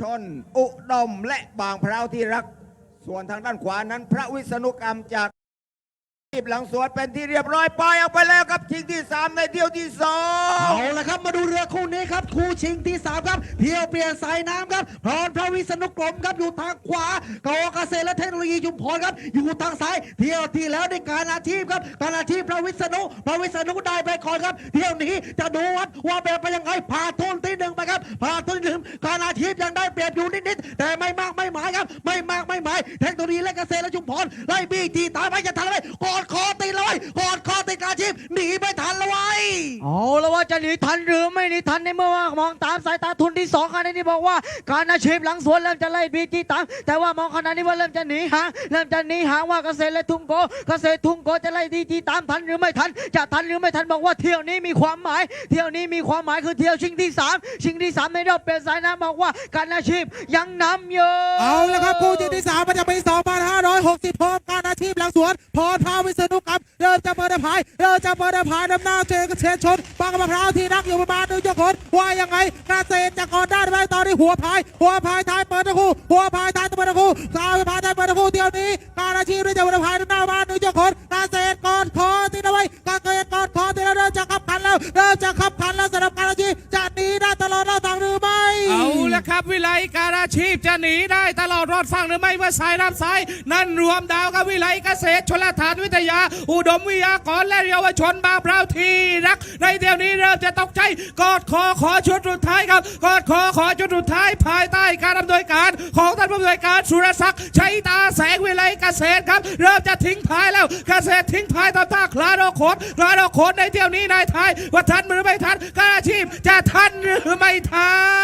ชนอุดมและบางพร้าวที่รัก ส่วนทางด้านขวานั้น พระวิษณุกรรมจาก ทีบหลังสวนเป็นที่เรียบร้อยปล่อยออกไปแล้วครับชิงที่ 3 ในเที่ยวที่สองเอาละครับมาดูเรือคู่นี้ครับคู่ชิงที่ 3 ครับเที่ยวเปลี่ยนสายน้ำครับพรพระวิษณุกรมครับอยู่ทางขวากอเกษตรและเทคโนโลยีชุมพรครับอยู่ทางซ้ายเที่ยวที่แล้วในการอาชีพครับการอาชีพพระวิษณุพระวิษณุได้ไปก่อนครับเที่ยวนี้จะดูวัดว่าแบบไปยังไงผ่าทุนที่หนึ่งไปครับผ่าทุนที่หนึ่งการอาชีพยังได้เปรียบอยู่นิดๆแต่ไม่มากไม่หมายครับไม่มากไม่หมายเทคโนโลยีและเกษตรและชุมพรไล่บี้จีตามไปจะทันเลยก่อด ชีพหนีไม่ทันแล้ว เอาแล้วว่าจะหนีทันหรือไม่หนีทันในเมื่อว่ามองตามสายตาทุนที่สองขณะนี้บอกว่า การอาชีพหลังสวนเริ่มจะไล่บีจีตามแต่ว่ามองขณะนี้ว่าเริ่มจะหนีห่างเริ่มจะหนีห่างว่าเกษตรและทุ่งโกเกษตรทุ่งโกจะไล่ดีจีตามทันหรือไม่ทัน จะทันหรือไม่ทันบอกว่าเที่ยวนี้มีความหมาย เที่ยวนี้มีความหมายคือเที่ยวชิงที่สามชิงที่สามในรอบเปลี่ยนสายน้ำบอกว่าการอาชีพยังนำอยู่เอาละครับคู่ที่ที่สามมันจะเป็น2,560พบการอาชีพหลังสวนพรพาวิษณุกรรมเริ่มจะเปิดพายเริ่มจะเปิดพายนำหน้าเจอเชนชนบางมะพร้าวที่รักอยู่ประมาณดูเจ้าคนว่ายังไงเกษตรจะกอดได้ไหมตอนนี้หัวพาย หัวพายท้ายเปิดตะคู่หัวพายท้ายเปิดตะคู่สาวพายท้ายเปิดตะคู่เที่ยวนี้การอาชีพด้วยจะเปิดพายหน้าบ้านดูเจ้าคน อาชีพจะหนีได้ตลอดรอดฟังหรือไม่เมื่อสายรับสาย นั่นรวมดาวกับวิไลเกษตรชลฐานวิทยา อุดมวิทยากรและเยาวชนบางพร้าวที่รัก ในเดี๋ยวนี้เริ่มจะตกใจกอดคอขอชุดสุดท้ายครับกอดคอขอชุดสุดท้ายภายใต้การอำนวยการของท่านผู้อำนวยการสุรศักดิ์ชัยตาแสงวิไลเกษตรครับ เริ่มจะทิ้งพายแล้วเกษตรทิ้งพายตามท่าคลาโดโคดคลาโดโคดในเที่ยวนี้นายทายว่าทันหรือไม่ทันการอาชีพจะทันหรือไม่ทัน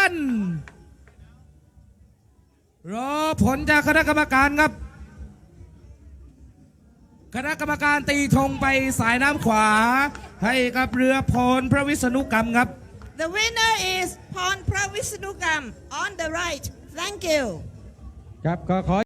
รอผลจากคณะกรรมการครับ คณะกรรมการตีธงไปสายน้ำขวา ให้กับเรือพลพระวิษณุกรรมครับ The winner is Pon Pravisnukam on the right. Thank you. ครับก็ขอ